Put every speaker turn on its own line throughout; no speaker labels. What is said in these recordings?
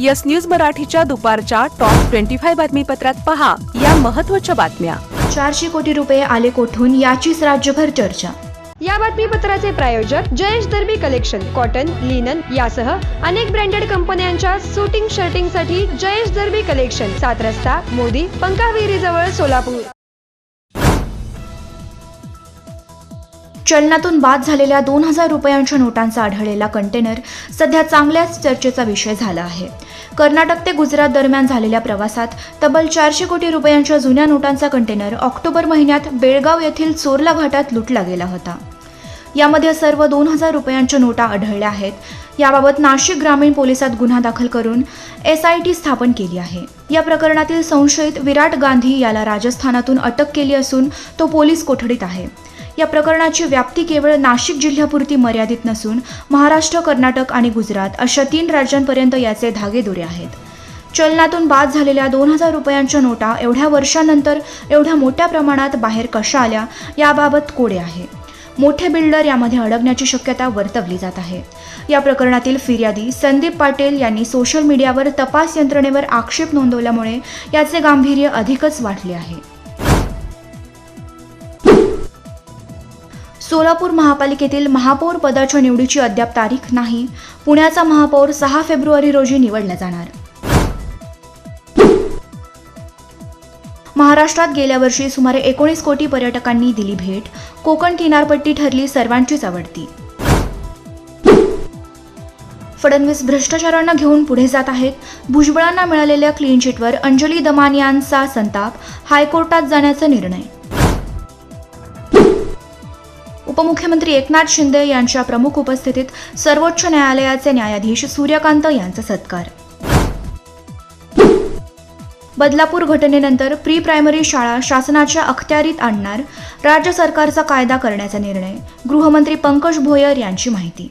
Yes news मराठीच्या दुपारच्या top twenty five बातमीपत्रात पहा या महत्त्वाच्या बातम्या.
चारशे कोटी रुपये आले कोठून याचीच राज्यभर चर्चा.
या बातमीपत्राचे प्रायोजक Jayesh Darbi collection cotton linen यासह अनेक ब्रँडेड कंपन्यांच्या सुटिंग शर्टिंगसाठी जयेश दर्बी कलेक्शन सात रस्ता मोदी पंकाविहिरी जवळ सोलापूर.
चलनातून बाद झालेल्या दोन हजार रुपयांच्या नोटांचा आढळलेला कंटेनर सध्या चांगल्याच चर्चेचा विषय झाला आहे. कर्नाटक ते गुजरात दरम्यान झालेल्या प्रवासात तब्बल चारशे कोटी रुपयांच्या जुन्या नोटांचा कंटेनर ऑक्टोबर महिन्यात बेळगाव येथील चोरला घाटात लुटला गेला होता. यामध्ये सर्व दोन हजार रुपयांच्या नोटा आढळल्या आहेत. याबाबत नाशिक ग्रामीण पोलिसात गुन्हा दाखल करून एस आय टी स्थापन केली आहे. या प्रकरणातील संशयित विराट गांधी याला राजस्थानातून अटक केली असून तो पोलीस कोठडीत आहे. या प्रकरणाची व्याप्ती केवळ नाशिक जिल्ह्यापुरती मर्यादित नसून महाराष्ट्र कर्नाटक आणि गुजरात अशा तीन राज्यांपर्यंत याचे धागेदोरे आहेत. चलनातून बाद झालेल्या दोन हजार रुपयांच्या नोटा एवढ्या वर्षानंतर एवढ्या मोठ्या प्रमाणात बाहेर कशा आल्या याबाबत कोडे आहे. मोठे बिल्डर यामध्ये अडकण्याची शक्यता वर्तवली जात आहे. या प्रकरणातील फिर्यादी संदीप पाटील यांनी सोशल मीडियावर तपास यंत्रणेवर आक्षेप नोंदवल्यामुळे याचे गांभीर्य अधिकच वाढले आहे. सोलापूर महापालिकेतील महापौर पदाच्या निवडीची अद्याप तारीख नाही. पुण्याचा महापौर सहा फेब्रुवारी रोजी निवडला जाणार. महाराष्ट्रात गेल्या वर्षी सुमारे एकोणीस कोटी पर्यटकांनी दिली भेट. कोकण किनारपट्टी ठरली सर्वांचीच आवडती. फडणवीस भ्रष्टाचारांना घेऊन पुढे जात आहेत. भुजबळांना मिळालेल्या क्लीन चिटवर अंजली दमानियांचा संताप. हायकोर्टात जाण्याचा निर्णय. उपमुख्यमंत्री एकनाथ शिंदे यांच्या प्रमुख उपस्थितीत सर्वोच्च न्यायालयाचे न्यायाधीश सूर्यकांत यांचा सत्कार. बदलापूर घटनेनंतर प्री प्रायमरी शाळा शासनाच्या अखत्यारीत आणणार राज्य सरकारचा कायदा करण्याचा निर्णय गृहमंत्री पंकज भोयर यांची माहिती.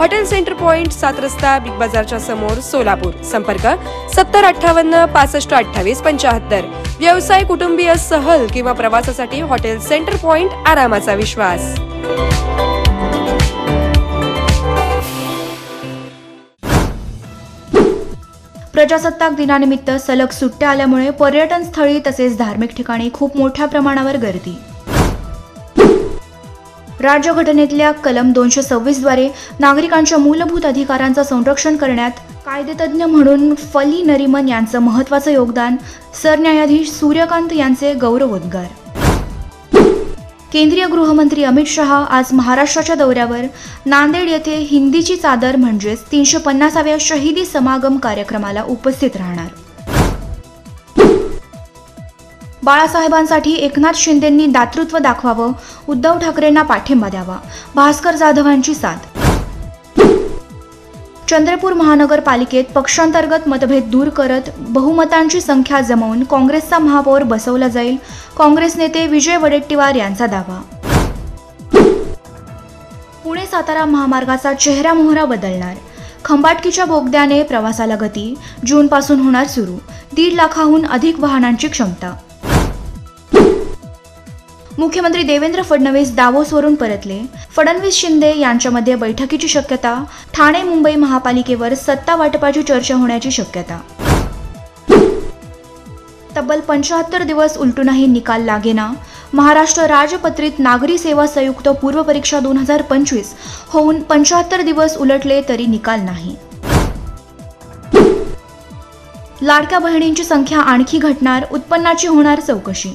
हॉटेल सेंटर पॉइंट सात रस्ता बिग बाजारच्या समोर सोलापूर. संपर्क सत्तर अठ्ठावन्न पासष्ट अठ्ठावीस पंचाहत्तर व्यवसाय कुटुंबीय सहल किंवा प्रवासासाठी हॉटेल सेंटर पॉइंट आरामाचा विश्वास.
प्रजासत्ताक दिनानिमित्त सलग सुट्ट्या आल्यामुळे पर्यटन स्थळी तसेच धार्मिक ठिकाणी खूप मोठ्या प्रमाणावर गर्दी. राज्यघटनेतल्या कलम दोनशे सव्वीसद्वारे नागरिकांच्या मूलभूत अधिकारांचं संरक्षण करण्यात कायदेतज्ञ म्हणून फली नरिमन यांचं महत्त्वाचं योगदान सरन्यायाधीश सूर्यकांत यांचे गौरवोद्गार. केंद्रीय गृहमंत्री अमित शहा आज महाराष्ट्राच्या दौऱ्यावर. नांदेड येथे हिंदीची चादर म्हणजेच तीनशे पन्नासाव्या शहीदी समागम कार्यक्रमाला उपस्थित राहणार. बाळासाहेबांसाठी एकनाथ शिंदेंनी दातृत्व दाखवावं उद्धव ठाकरेंना पाठिंबा द्यावा. भास्कर जाधवांची साथ. चंद्रपूर महानगरपालिकेत पक्षांतर्गत मतभेद दूर करत बहुमतांची संख्या जमवून काँग्रेसचा महापौर बसवला जाईल काँग्रेस नेते विजय वडेट्टीवार यांचा दावा. पुणे सातारा महामार्गाचा चेहरा मोहरा बदलणार. खंबाटकीच्या बोगद्याने प्रवासाला गती जूनपासून होणार सुरू. दीड लाखाहून अधिक वाहनांची क्षमता. मुख्यमंत्री देवेंद्र फडणवीस दावोसवरून परतले. फडणवीस शिंदे यांच्यामध्ये बैठकीची शक्यता ठाणे मुंबई महापालिकेवर सत्ता वाटपाची चर्चा होण्याची शक्यता. तब्बल पंचाहत्तर दिवस उलटूनही निकाल लागेना. महाराष्ट्र राजपत्रित नागरी सेवा संयुक्त पूर्व परीक्षा दोन हजार पंचवीस होऊन पंचाहत्तर दिवस उलटले तरी निकाल नाही. लाडक्या बहिणींची संख्या आणखी घटणार उत्पन्नाची होणार चौकशी.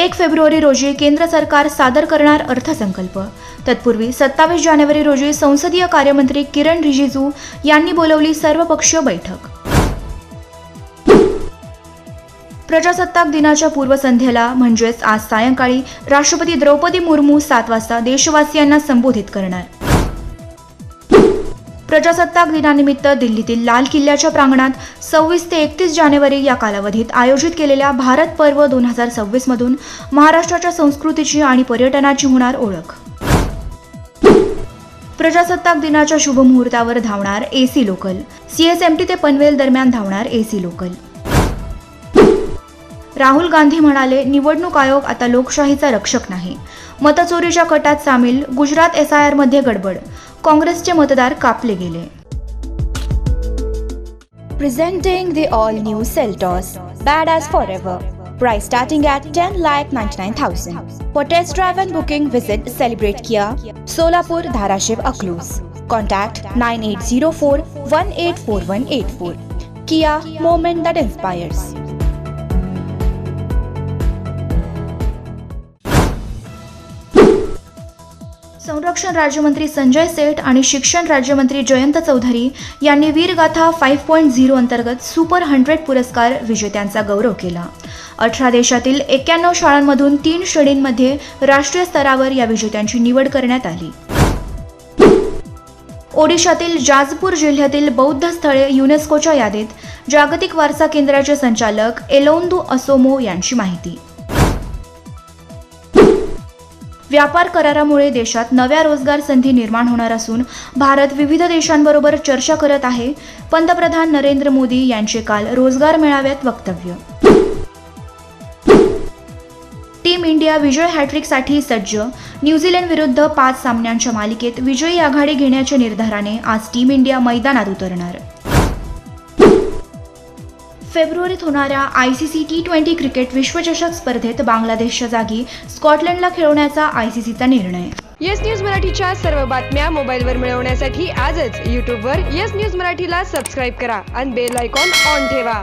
एक फेब्रुवारी रोजी केंद्र सरकार सादर करणार अर्थसंकल्प. तत्पूर्वी सत्तावीस जानेवारी रोजी संसदीय कार्यमंत्री किरण रिजिजू यांनी बोलवली सर्वपक्षीय बैठक. प्रजासत्ताक दिनाच्या पूर्वसंध्येला म्हणजेच आज सायंकाळी राष्ट्रपती द्रौपदी मुर्मू सात वाजता देशवासियांना संबोधित करणार. प्रजासत्ताक दिनानिमित्त दिल्लीतील लाल किल्ल्याच्या प्रांगणात सव्वीस ते एकतीस जानेवारी या कालावधीत आयोजित केलेल्या भारत पर्व दोन हजार सव्वीसमधून महाराष्ट्राच्या संस्कृतीची आणि पर्यटनाची होणार ओळख. प्रजासत्ताक दिनाच्या शुभमुहूर्तावर धावणार एसी लोकल. सीएसएमटी ते पनवेल दरम्यान धावणार एसी लोकल. राहुल गांधी म्हणाले निवडणूक आयोग आता लोकशाहीचा रक्षक नाही. मतचोरीच्या कटात सामील. गुजरात एस आय गडबड. काँग्रेसचे मतदार कापले गेले.
Presenting the all new Seltos bad as for ever price starting at 10 lakh 99,000 for test drive and booking visit celebrate Kia Solapur Dharashiv Akluj contact 9804184184 Kia moment that inspires
संरक्षण राज्यमंत्री संजय सेठ आणि शिक्षण राज्यमंत्री जयंत चौधरी यांनी वीरगाथा फाईव्ह पॉईंट झिरो अंतर्गत super hundred पुरस्कार विजेत्यांचा गौरव केला. अठरा देशातील एक्क्याण्णव शाळांमधून तीन श्रेणींमध्ये राष्ट्रीय स्तरावर या विजेत्यांची निवड करण्यात आली. ओडिशातील जाजपूर जिल्ह्यातील बौद्ध स्थळे युनेस्कोच्या यादीत जागतिक वारसा केंद्राचे संचालक एलोंदू असोमो यांची माहिती. व्यापार करारामुळे देशात नव्या रोजगार संधी निर्माण होणार असून भारत विविध देशांबरोबर चर्चा करत आहे. पंतप्रधान नरेंद्र मोदी यांचे काल रोजगार मेळाव्यात वक्तव्य. टीम इंडिया विजय हॅट्रिकसाठी सज्ज. न्यूझीलंड विरुद्ध पाच सामन्यांच्या मालिकेत विजयी आघाडी घेण्याच्या निर्धाराने आज टीम इंडिया मैदानात उतरणार. फेब्रुवारीत होणाऱ्या I C C T twenty cricket विश्वचषक स्पर्धेत बांगलादेशच्या जागी स्कॉटलंडला खेळवण्याचा आय सी सीचा निर्णय.
येस न्यूज मराठीच्या सर्व बातम्या मोबाईलवर मिळवण्यासाठी आजच यूट्यूबवर येस न्यूज मराठीला सबस्क्राईब करा आणि बेल आयकॉन ऑन ठेवा.